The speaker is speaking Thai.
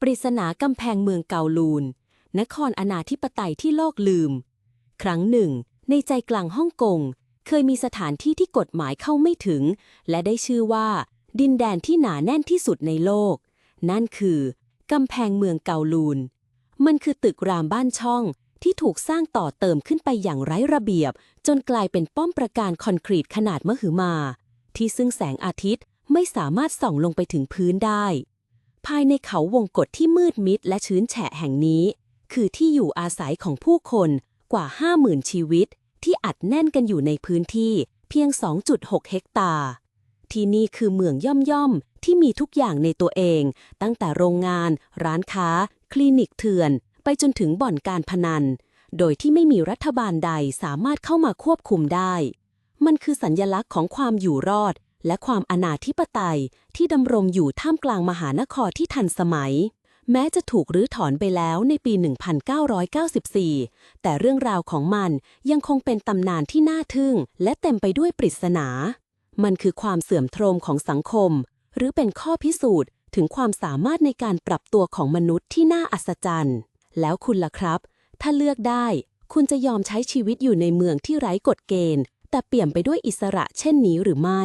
ปริศนากำแพงเมืองเกาลูน นครอนาธิปไตยที่โลกลืม ครั้งหนึ่ง ในใจกลางฮ่องกง เคยมีสถานที่ที่กฎหมายเข้าไม่ถึง และได้ชื่อว่า ดินแดนที่หนาแน่นที่สุดในโลก นั่นคือกำแพงเมืองเกาลูน มันคือตึกรามบ้านช่องที่ถูกสร้างต่อเติมขึ้นไปอย่างไร้ระเบียบ จนกลายเป็นป้อมประการคอนกรีตขนาดมหึมา ที่ซึ่งแสงอาทิตย์ไม่สามารถส่องลงไปถึงพื้นได้ ภายในเขาวงกฏที่มืดมิดและชื้นแฉะแห่งนี้ คือที่อยู่อาศัยของผู้คนกว่า 50,000 ชีวิต ที่อัดแน่นกันอยู่ในพื้นที่เพียง 2.6 เฮกตาร์ ที่นี่คือเมืองย่อมๆ ที่มีทุกอย่างในตัวเอง ตั้งแต่โรงงาน ร้านค้า คลินิกเถื่อน ไปจนถึงบ่อนการพนัน โดยที่ไม่มีรัฐบาลใดสามารถเข้ามาควบคุมได้ มันคือสัญญลักษณ์ของความอยู่รอด และความอนาธิปไตยที่ดำรงอยู่ท่ามกลางมหานครที่ทันสมัย แม้จะถูกรื้อถอนไปแล้วในปี 1994 แต่เรื่องราวของมันยังคงเป็นตำนานที่น่าทึ่ง และเต็มไปด้วยปริศนา มันคือความเสื่อมโทรมของสังคม หรือเป็นข้อพิสูจน์ถึงความสามารถในการปรับตัวของมนุษย์ที่น่าอัศจรรย์ แล้วคุณล่ะครับ ถ้าเลือกได้ คุณจะยอมใช้ชีวิตอยู่ในเมืองที่ไร้กฎเกณฑ์ แต่เปี่ยมไปด้วยอิสระเช่นนี้หรือไม่